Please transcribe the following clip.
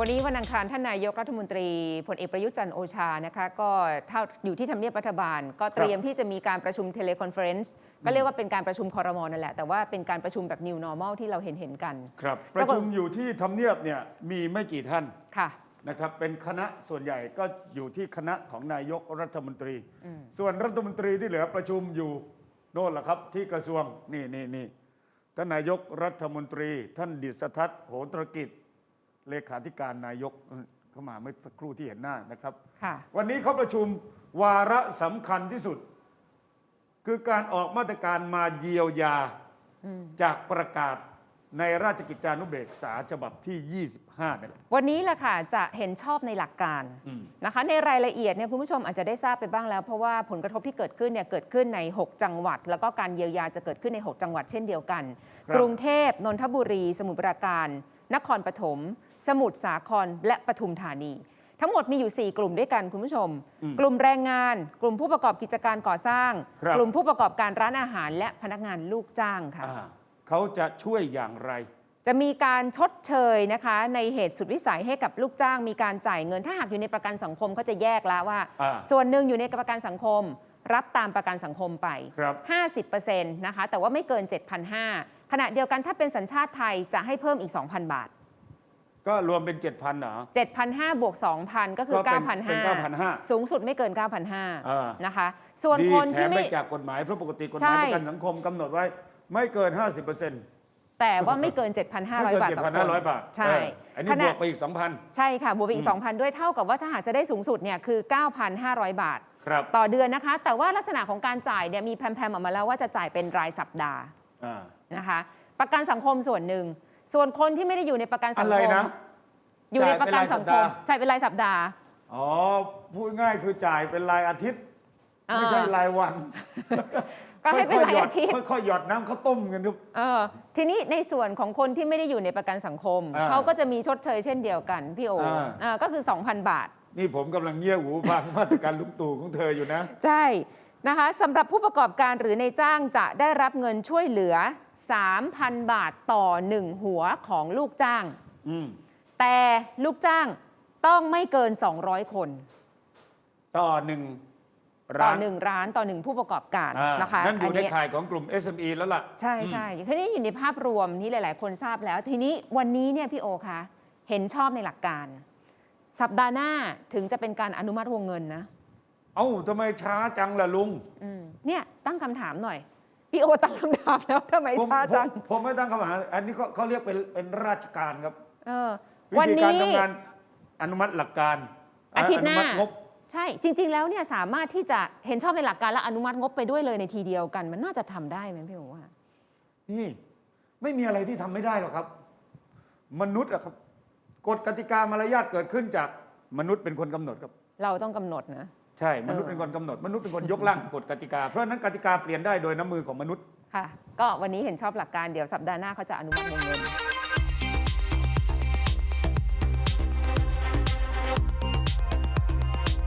วันนี้วันอังคารท่านนายกรัฐมนตรีพลเอกประยุทธ์จันทร์โอชานะคะก็เท่าอยู่ที่ทำเนียบรัฐบาล ก็เตรียมที่จะมีการประชุมเทเลคอนเฟอเรนซ์ก็เรียกว่าเป็นการประชุมคอรมอนั่นแหละ แต่ว่าเป็นการประชุมแบบ New Normal ที่เราเห็นเห็นๆกัน ครับปปรากฏระชุมอยู่ที่ทำเนียบเนี่ยมีไม่กี่ท่านค่ะนะครับเป็นคณะส่วนใหญ่ก็อยู่ที่คณะของนายกรัฐมนตรี ส่วนรัฐมนตรีที่เหลือประชุมอยู่โน่นแหละครับที่กระทรวงนี่นี่นี่ท่านนายกรัฐมนตรี ท่านดิษทัศน์โหตรกิจ เลขาธิการนายกเข้ามาเมื่อสักครู่ที่เห็นหน้านะครับ ค่ะ วันนี้เขาประชุมวาระสำคัญที่สุด คือการออกมาตรการมาเยียวยาจากประกาศในราชกิจจานุเบกษาฉบับที่ 25นี่แหละวันนี้แหละค่ะจะเห็นชอบในหลักการอืม นะคะ ในรายละเอียดเนี่ยคุณผู้ชมอาจจะได้ทราบไปบ้างแล้ว เพราะว่าผลกระทบที่เกิดขึ้นเนี่ยเกิดขึ้นใน 6 จังหวัด แล้วก็การเยียวยาจะเกิดขึ้นใน 6 จังหวัดเช่นเดียวกัน ครับ กรุงเทพนนทบุรี สมุทรปราการ นครปฐม สมุทรสาครและปทุมธานี ทั้งหมดมีอยู่ 4 กลุ่มด้วยกันคุณผู้ชม กลุ่มแรงงาน กลุ่มผู้ประกอบกิจการก่อสร้างครับกลุ่มผู้ประกอบการร้านอาหารและพนักงานลูกจ้างค่ะอ่าเขาจะช่วยอย่างไรจะมีการชดเชยนะคะในเหตุสุดวิสัยให้กับลูกจ้าง มีการจ่ายเงินถ้าหากอยู่ในประกันสังคมก็จะแยกแล้วว่าอ่า ส่วนหนึ่งอยู่ในประกันสังคม รับตามประกันสังคมไปครับ50%นะคะแต่ว่าไม่เกิน 7,500ขณะเดียวกันถ้าเป็นสัญชาติไทยจะให้เพิ่มอีก 2,000 บาท ก็รวมเป็น 7,000เหรอ 7,500บวก2,000 ก็คือ ก็เป็นเป็น9,500 9,500 สูงสุดไม่เกินอ่า9,500นะคะ ส่วนดีคนแถที่มไม่ไปจากกฎหมายเพราะปกติกฎหใช่มายประกันสังคมกำหนดไว้ไม่เกิน 50%แต่ว่าไม่เกิน ไม่เกิ7,500บาทนต่อคน7,500 บาทใช่เอออันนี้ขบณะวกไปอีก 2,000 ใช่ค่ะบวกไปอีก2,000 ด้วยเท่ากับว่าถ้าหากจะได้สูงสุดเนี่ยคือ 9,500 บาท ครับต่อเดือนนะคะ แต่ว่าลักษณะของการจ่ายเนี่ยมีแพมๆออกมาแล้วว่าจะจ่ายเป็นรายสัปดาห์อ่า นะคะ ประกันสังคมส่วนหนึ่ง ส่วนคนที่ไม่ได้อยู่ในประกันสังอะไรคมนะอยู่ในประกันสังคมจ่ายเป็นรายสัปดาห์ จ่ายเป็นรายสัปดาห์ อ๋อ พูดง่ายคือจ่ายเป็นรายอาทิตย์ อ่า ไม่ใช่รายวันก็ให้เป็นรายอาทิตย์ ค่อยๆหยอดน้ำข้าวต้มกันทุก เออทีนี้ในส่วนของคนที่ไม่ได้อยู่ในประกันสังคม อ่าเขาก็จะมีชดเชยเช่นเดียวกัน พี่โออ่า เออก็คือ 2,000 บาท นี่ผมกำลังเงี่ยหูฟังมาตรการลุงตู่ของเธออยู่นะ ใช่ นะคะสำหรับผู้ประกอบการหรือในจ้างจะได้รับเงินช่วยเหลือ 3,000 บาทต่อ 1 หัวของลูกจ้าง อืมแต่ลูกจ้างต้องไม่เกิน 200 คน ต่อหนึ่งต่ร้าอนหนึ่งร้านต่อหนึ่งผู้ประกอบการอ่านะคะนั่นอยู่ในนี้ข่ายของกลุ่ม SME แล้วล่ะ ใช่ใช่คือนี่อยู่ในภาพรวมที่หลาย ๆ คนทราบแล้ว ทีนี้วันนี้เนี่ยพี่โอคะเห็นชอบในหลักการ สัปดาห์หน้าถึงจะเป็นการอนุมัติวงเงินนะ เอ้าทำไมช้าจังล่ะลุงอืมเนี่ยตั้งคำถามหน่อย พี่โอตั้งคำถามแล้วทำไมผมช้าผมจังผมไม่ตั้งคำถามอันนี้เขาเขาเรียกเป็นเป็นราชการครับ เออ วิวันธีการนี้ ทำงานอนุมัติหลักการอาทิตย์หน้า นุมัติงบ ใช่จริง ๆ แล้วเนี่ยสามารถที่จะเห็นชอบในหลักการและอนุมัติงบไปด้วยเลยในทีเดียวกัน มันน่าจะทำได้ไหมพี่โอว่า นี่ไม่มีอะไรที่ทำไม่ได้หรอกครับ มนุษย์อะครับกฎกติกามารยาทเกิดขึ้นจากมนุษย์เป็นคนกำหนดครับ เราต้องกำหนดนะ ใช่ มนุษย์เป็นคนกำหนด มนุษย์เป็นคนยกร่างกฎกติกา เพราะฉะนั้นกติกาเปลี่ยนได้โดยน้ำมือของมนุษย์ ค่ะ ก็วันนี้เห็นชอบหลักการเดี๋ยวสัปดาห์หน้าเขาจะอนุมัติวงเงิน